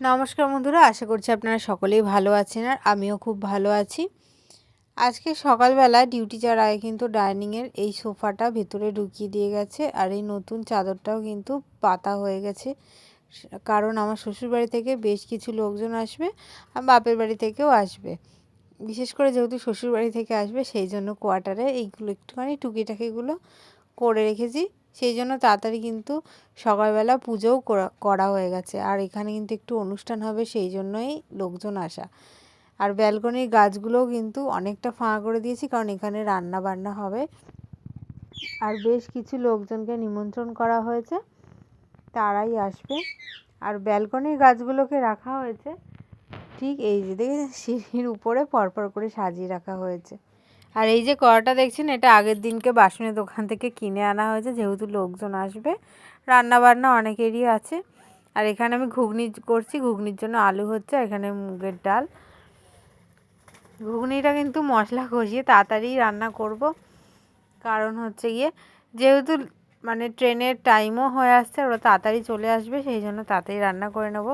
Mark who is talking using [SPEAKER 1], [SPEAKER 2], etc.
[SPEAKER 1] নমস্কার বন্ধুরা, আশা করছি আপনারা সকলেই ভালো আছেন আর আমিও খুব ভালো আছি। আজকে সকালবেলা ডিউটি যাওয়ার আগে কিন্তু ডাইনিংয়ের এই সোফাটা ভেতরে ঢুকিয়ে দিয়ে গেছে আর এই নতুন চাদরটাও কিন্তু পাতা হয়ে গেছে। কারণ আমার শ্বশুরবাড়ি থেকে বেশ কিছু লোকজন আসবে আর বাপের বাড়ি থেকেও আসবে। বিশেষ করে যেহেতু শ্বশুরবাড়ি থেকে আসবে, সেই জন্য কোয়ার্টারে এইগুলো একটুখানি টুকিটাকিগুলো করে রেখেছি। সেই জন্য তাড়াতাড়ি কিন্তু সকালবেলা পুজোও করা হয়ে গেছে। আর এখানে কিন্তু একটু অনুষ্ঠান হবে, সেই জন্যই লোকজন আসা। আর ব্যালকনির গাছগুলোও কিন্তু অনেকটা ফাঁকা করে দিয়েছি, কারণ এখানে রান্না বান্না হবে। আর বেশ কিছু লোকজনকে নিমন্ত্রণ করা হয়েছে, তারাই আসবে। আর ব্যালকনির গাছগুলোকে রাখা হয়েছে, ঠিক এই যে দেখে সিঁড়ির উপরে পরপর করে সাজিয়ে রাখা হয়েছে। আর এই যে কড়াটা দেখছেন, এটা আগের দিনকে বাসনের দোকান থেকে কিনে আনা হয়েছে, যেহেতু লোকজন আসবে। রান্না বান্না অনেকেরই আছে। আর এখানে আমি ঘুগনি করছি, ঘুগনির জন্য আলু হচ্ছে এখানে মুগের ডাল। ঘুগনিটা কিন্তু মশলা কষিয়ে তাড়াতাড়ি রান্না করব। কারণ হচ্ছে গিয়ে, যেহেতু মানে ট্রেনের টাইমও হয়ে আসছে, ওরা তাড়াতাড়ি চলে আসবে, সেই জন্য তাড়াতাড়ি রান্না করে নেব।